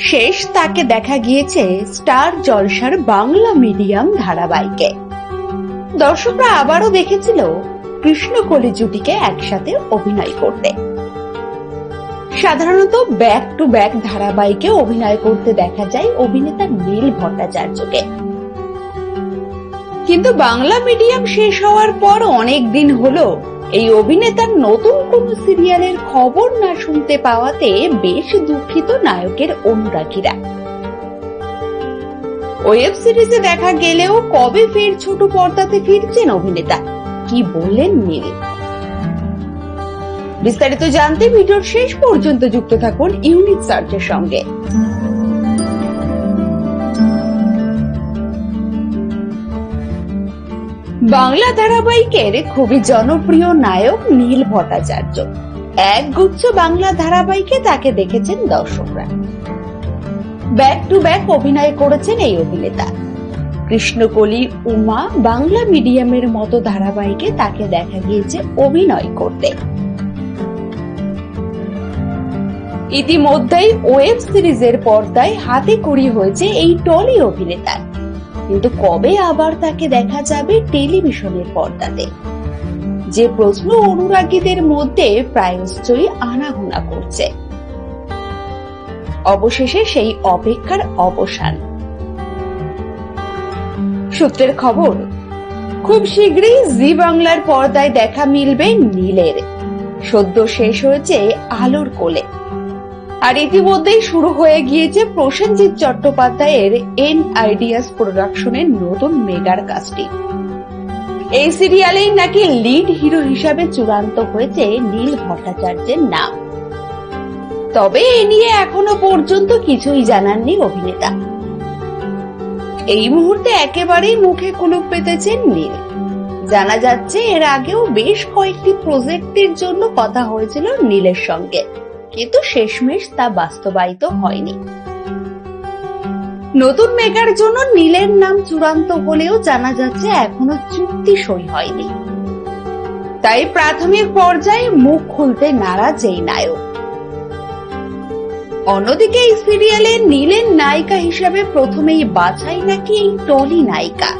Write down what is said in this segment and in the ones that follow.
শেষ তাকে দেখা গিয়েছে স্টার জলসার বাংলা মিডিয়াম ধারাবাহিকে। দর্শকরা আবারও দেখেছিল কৃষ্ণকলি জুটিকে একসাথে অভিনয় করতে। সাধারণত ব্যাক টু ব্যাক ধারাবাহিকে অভিনয় করতে দেখা যায় অভিনেতা নীল ভট্টাচার্যকে। কিন্তু বাংলা মিডিয়াম শেষ হওয়ার পর অনেক দিন হলো এই অভিনেতার নতুন কোন সিরিয়ালের খবর না শুনতে পাওয়াতে বেশ দুঃখিত নায়কের অনুরাগীরা। ওয়েব সিরিজে দেখা গেলেও কবে ফের ছোট পর্দাতে ফিরছেন অভিনেতা? কি বললেন নীল? বিস্তারিত জানতে ভিডিওর শেষ পর্যন্ত যুক্ত থাকুন ইউনিক সার্চের সঙ্গে। বাংলা ধারাবাহিকের খুবই জনপ্রিয় নায়ক নীল ভট্টাচার্য। এক গুচ্ছ বাংলা ধারাবাহিকে তাকে দেখেছেন দর্শকরা। ব্যাক টু ব্যাক অভিনয় করেছেন এই অভিনেতা। কৃষ্ণকলি, উমা বাংলা মিডিয়ামের মতো ধারাবাহিকে তাকে দেখা গিয়েছে অভিনয় করতে। ইতিমধ্যেই ওয়েব সিরিজের পর্দায় হাতে কড়ি হয়েছে এই টলি অভিনেতার। কিন্তু কবে আবার তাকে দেখা যাবে টেলিভিশনের পর্দাতে? যে প্রশ্ন অনুরাগীদের মধ্যে প্রায়শ্চয়ই আনাগোনা করছে। অবশেষে সেই অপেক্ষার অবসান। সূত্রের খবর, খুব শীঘ্রই জি বাংলার পর্দায় দেখা মিলবে নীলের। সদ্য শেষ হয়েছে আলোর কোলে। আর ইতিমধ্যেই শুরু হয়ে গিয়েছে প্রসেনজিৎ চট্টোপাধ্যায়ের এন আইডিয়াস প্রোডাকশনের নতুন মেগার কাস্টিং। এই সিরিয়ালেই নাকি লিড হিরো হিসাবে চূড়ান্ত হয়েছে নীল ভট্টাচার্যের নাম। তবে এ নিয়ে এখনও পর্যন্ত কিছুই জানাননি অভিনেতা। এই মুহূর্তে একেবারেই মুখে কুলুপ পেতেছেন নীল। জানা যাচ্ছে এর আগেও বেশ কয়েকটি প্রজেক্টের জন্য কথা হয়েছিল নীলের সঙ্গে। কিন্তু শেষমেশ তা বাস্তবায়িত হয়নি। নতুন মেগার জন্য নীলের নাম চূড়ান্ত হলেও জানা যাচ্ছে এখনও চুক্তি সই হয়নি। তাই প্রাথমিক পর্যায়ে মুখ খুলতে নারাজ এই নায়ক। অন্যদিকে এই সিরিয়ালে নীলের নায়িকা হিসাবে প্রথমেই বাছাই নাকি এই টলি নায়িকা।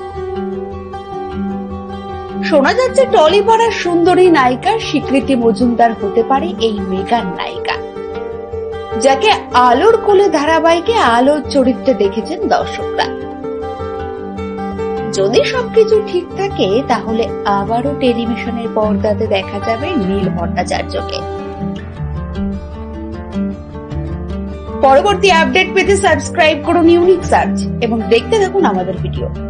শোনা যাচ্ছে টলি পাড়ার সুন্দরী নায়িকা স্বীকৃতি মজুমদার হতে পারে এই মেগার নায়িকা। যাকে আলোর কোলে ধারাবাহিকে আলোর চরিত্রে দেখেছেন দর্শকরা। যদি সবকিছু ঠিক থাকে, তাহলে আবারও টেলিভিশনের পর্দাতে দেখা যাবে নীল ভট্টাচার্যকে। পরবর্তী আপডেট পেতে সাবস্ক্রাইব করুন ইউনিক সার্চ এবং দেখতে থাকুন আমাদের ভিডিও।